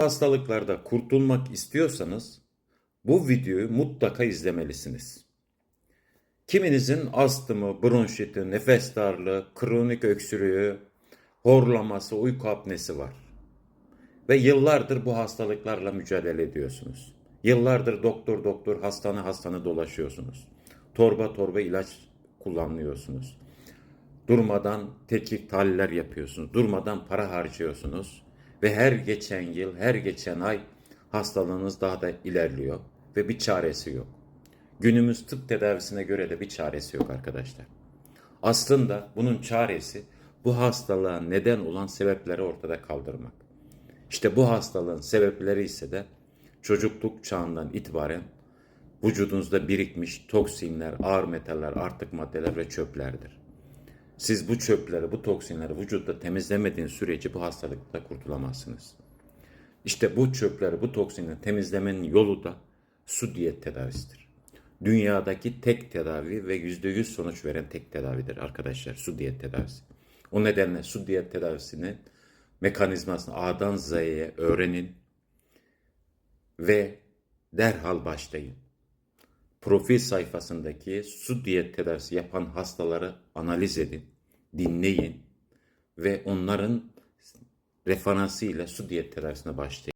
hastalıklarda kurtulmak istiyorsanız bu videoyu mutlaka izlemelisiniz. Kiminizin astımı, bronşiti, nefes darlığı, kronik öksürüğü, horlaması, uyku apnesi var. Ve yıllardır bu hastalıklarla mücadele ediyorsunuz. Yıllardır doktor doktor, hastane hastane dolaşıyorsunuz. Torba torba ilaç kullanıyorsunuz. Durmadan tetkik tahliller yapıyorsunuz. Durmadan para harcıyorsunuz. Ve her geçen yıl, her geçen ay hastalığınız daha da ilerliyor. Ve bir çaresi yok. Günümüz tıp tedavisine göre de bir çaresi yok arkadaşlar. Aslında bunun çaresi bu hastalığa neden olan sebepleri ortada kaldırmak. İşte bu hastalığın sebepleri ise de çocukluk çağından itibaren vücudunuzda birikmiş toksinler, ağır metaller, artık maddeler ve çöplerdir. Siz bu çöpleri, bu toksinleri vücutta temizlemediğiniz sürece bu hastalıkta kurtulamazsınız. İşte bu çöpleri, bu toksinleri temizlemenin yolu da su diyet tedavisidir. Dünyadaki tek tedavi ve %100 sonuç veren tek tedavidir arkadaşlar su diyet tedavisi. O nedenle su diyet tedavisinin mekanizmasını A'dan Z'ye öğrenin ve derhal başlayın. Profil sayfasındaki su diyet tedavisi yapan hastaları analiz edin, dinleyin ve onların referansıyla su diyet tedavisine başlayın.